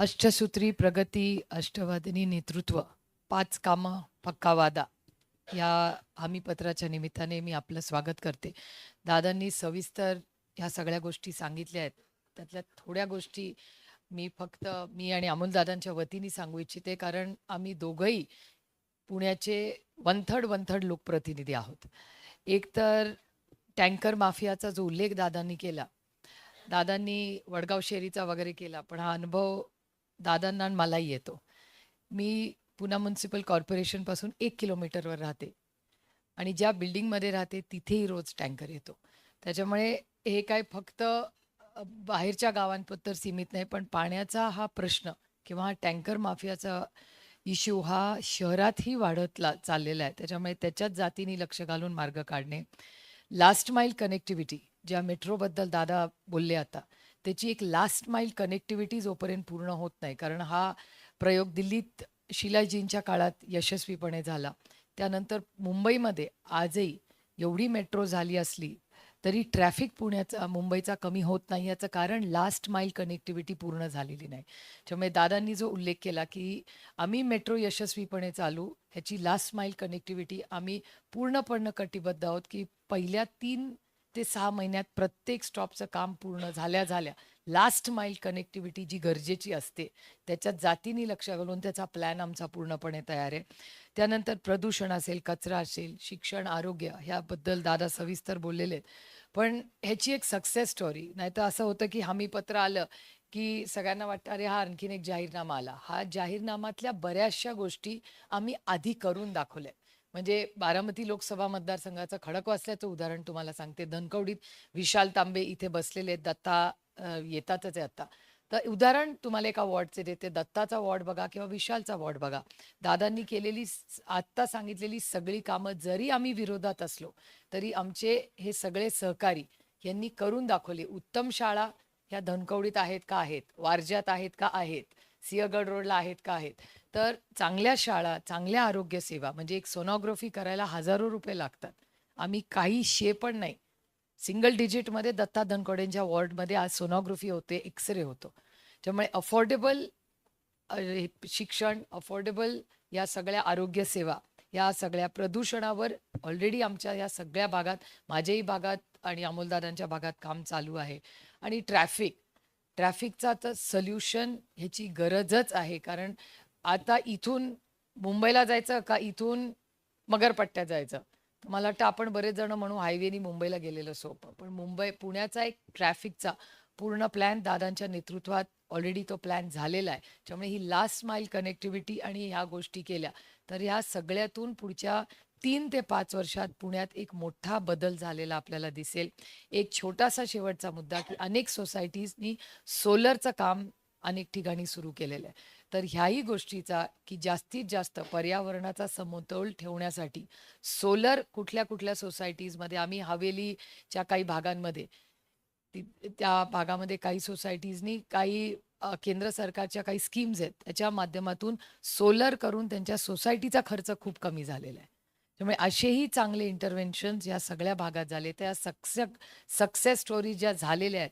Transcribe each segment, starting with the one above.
अष्टसूत्री प्रगती अष्टवादिनी नेतृत्व पाच कामं पक्का वादा या हमीपत्राच्या निमित्ताने मी आपलं स्वागत करते. दादांनी सविस्तर ह्या सगळ्या गोष्टी सांगितल्या आहेत. त्यातल्या थोड्या गोष्टी मी फक्त मी आणि अमोलदादांच्या वतीने सांगू इच्छिते कारण आम्ही दोघंही पुण्याचे वन थर्ड वन थर्ड लोकप्रतिनिधी आहोत. एकतर टँकर माफियाचा जो उल्लेख दादांनी केला दादांनी वडगाव शेरीचा वगैरे केला पण हा अनुभव दादांना आणि मलाही येतो. मी पुणा म्युन्सिपल कॉर्पोरेशनपासून एक किलोमीटरवर राहते. आणि ज्या बिल्डिंगमध्ये राहते तिथेही रोज टँकर येतो. त्याच्यामुळे हे काय फक्त बाहेरच्या गावांपत्तर सीमित नाही पण पाण्याचा हा प्रश्न किंवा हा टँकर माफियाचा इश्यू हा शहरातही वाढत ला चाललेला आहे. त्याच्यामुळे त्याच्याच जातीने लक्ष घालून मार्ग काढणे. लास्ट माईल कनेक्टिव्हिटी ज्या मेट्रोबद्दल दादा बोलले आता त्याची एक लास्ट माईल कनेक्टिव्हिटी जोपर्यंत पूर्ण होत नाही कारण हा प्रयोग दिल्लीत शिलाजींच्या काळात यशस्वीपणे झाला. त्यानंतर मुंबईमध्ये आजही एवढी मेट्रो झाली असली तरी ट्रॅफिक पुण्याचा मुंबईचा कमी होत नाही याचं कारण लास्ट माईल कनेक्टिव्हिटी पूर्ण झालेली नाही. त्यामुळे दादांनी जो उल्लेख केला की आम्ही मेट्रो यशस्वीपणे चालू ह्याची लास्ट माईल कनेक्टिव्हिटी आम्ही पूर्णपणे कटिबद्ध आहोत की पहिल्या तीन ते सहा महिन्यात प्रत्येक स्टॉपचं काम पूर्ण झाल्या झाल्या. लास्ट माईल कनेक्टिव्हिटी जी गरजेची असते त्याच्यात जातीने लक्ष घालून त्याचा प्लॅन आमचा पूर्णपणे तयार आहे. त्यानंतर प्रदूषण असेल कचरा असेल शिक्षण आरोग्य ह्याबद्दल दादा सविस्तर बोललेले आहेत. पण ह्याची एक सक्सेस स्टोरी नाहीतर असं होतं की हमीपत्र आलं की सगळ्यांना वाटतं अरे हा आणखीन एक जाहीरनामा आला. हा जाहीरनामातल्या बऱ्याचशा गोष्टी आम्ही आधी करून दाखवल्या म्हणजे बारामती लोकसभा मतदारसंघाचं खडकवासल्याचं उदाहरण तुम्हाला सांगते. धनकवडीत विशाल तांबे इथे बसलेले दत्ता येतातच आहे आता. तर उदाहरण तुम्हाला एका वॉर्डचे देते. दत्ताचा वॉर्ड बघा किंवा विशालचा वॉर्ड बघा. दादांनी केलेली आत्ता सांगितलेली सगळी कामं जरी आम्ही विरोधात असलो तरी आमचे हे सगळे सहकारी यांनी करून दाखवले. उत्तम शाळा ह्या धनकवडीत आहेत का आहेत? वारज्यात आहेत का आहेत? सिंहगड रोडला आहेत का आहेत? तर चांगल्या शाळा चांगल्या आरोग्य सेवा म्हणजे एक सोनोग्राफी करायला हजारो रुपये लागतात. आम्ही काही शे पण नाही. सिंगल डिजिटमध्ये दत्ता धनकोडेंच्या वॉर्डमध्ये आज सोनोग्राफी होते एक्सरे होतो. त्यामुळे अफोर्डेबल शिक्षण अफोर्डेबल या सगळ्या आरोग्य सेवा या सगळ्या प्रदूषणावर ऑलरेडी आमच्या या सगळ्या भागात माझ्याही भागात आणि अमोलदादांच्या भागात काम चालू आहे. आणि ट्रॅफिक ट्रॅफिकचा तर सोल्युशन ह्याची गरजच आहे. कारण आता इथून मुंबईला जायचं का इथून मगरपट्ट्यात जायचं? तर मला वाटतं आपण बरेच जण म्हणू हायवेनी मुंबईला गेलेलं सोपं. पण मुंबई पुण्याचा एक ट्रॅफिकचा पूर्ण प्लॅन दादांच्या नेतृत्वात ऑलरेडी तो प्लॅन झालेला आहे. त्यामुळे ही लास्ट माईल कनेक्टिव्हिटी आणि ह्या गोष्टी केल्या तर ह्या सगळ्यातून पुढच्या तीन ते पाच वर्षात पुण्यात एक मोठा बदल झालेला आपल्याला दिसेल. एक छोटासा शेवटचा मुद्दा की अनेक सोसायटीजनी सोलरचं काम अनेक ठिकाणी सुरू केलेलं आहे. तर ह्याही गोष्टीचा की जास्तीत जास्त पर्यावरणाचा समतोल ठेवण्यासाठी सोलर कुठल्या कुठल्या सोसायटीजमध्ये आम्ही हवेलीच्या काही भागांमध्ये त्या भागामध्ये काही सोसायटीजनी काही केंद्र सरकारच्या काही स्कीम्स आहेत त्याच्या माध्यमातून सोलर करून त्यांच्या सोसायटीचा खर्च खूप कमी झालेला आहे. त्यामुळे असेही चांगले इंटरव्हेन्शन्स या सगळ्या भागात झाले. त्या सक्सेस सक्सेस स्टोरी ज्या झालेल्या आहेत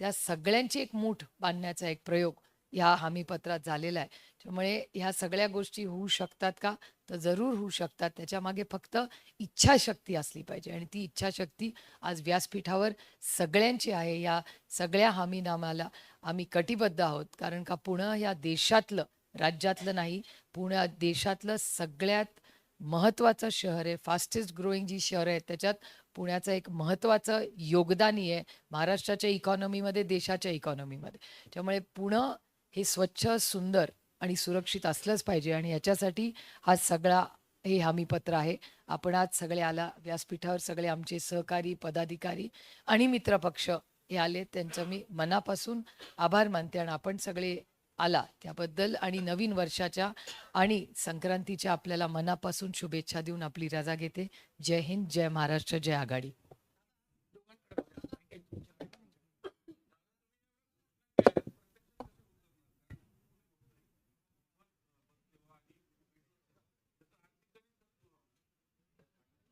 त्या सगळ्यांची एक मूठ बांधण्याचा एक प्रयोग ह्या हमीपत्रात झालेला आहे. त्यामुळे ह्या सगळ्या गोष्टी होऊ शकतात का? तर जरूर होऊ शकतात. त्याच्यामागे फक्त इच्छाशक्ती असली पाहिजे आणि ती इच्छाशक्ती आज व्यासपीठावर सगळ्यांची आहे. या सगळ्या हमीनामाला आम्ही कटिबद्ध आहोत. कारण का पुणं ह्या देशातलं राज्यातलं नाही पुण्या देशातलं सगळ्यात महत्त्वाचं शहर आहे फास्टेस्ट ग्रोईंग जी शहरं आहेत त्याच्यात पुण्याचं एक महत्त्वाचं योगदानही आहे महाराष्ट्राच्या इकॉनॉमीमध्ये देशाच्या इकॉनॉमीमध्ये त्यामुळे पुणं हे स्वच्छ सुंदर आणि सुरक्षित असलंच पाहिजे आणि याच्यासाठी हा सगळा हे हमीपत्र आहे. आपण आज सगळे आला व्यासपीठावर सगळे आमचे सहकारी पदाधिकारी आणि मित्रपक्ष हे आले. त्यांचं मी मनापासून आभार मानते आणि आपण सगळे आला. त्याबद्दल आणि नवीन वर्षाच्या आणि संक्रांतीच्या आपल्याला मनापासून शुभेच्छा देऊन आपली रजा घेते. जय हिंद जय महाराष्ट्र जय आघाडी.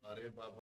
अरे बाबा.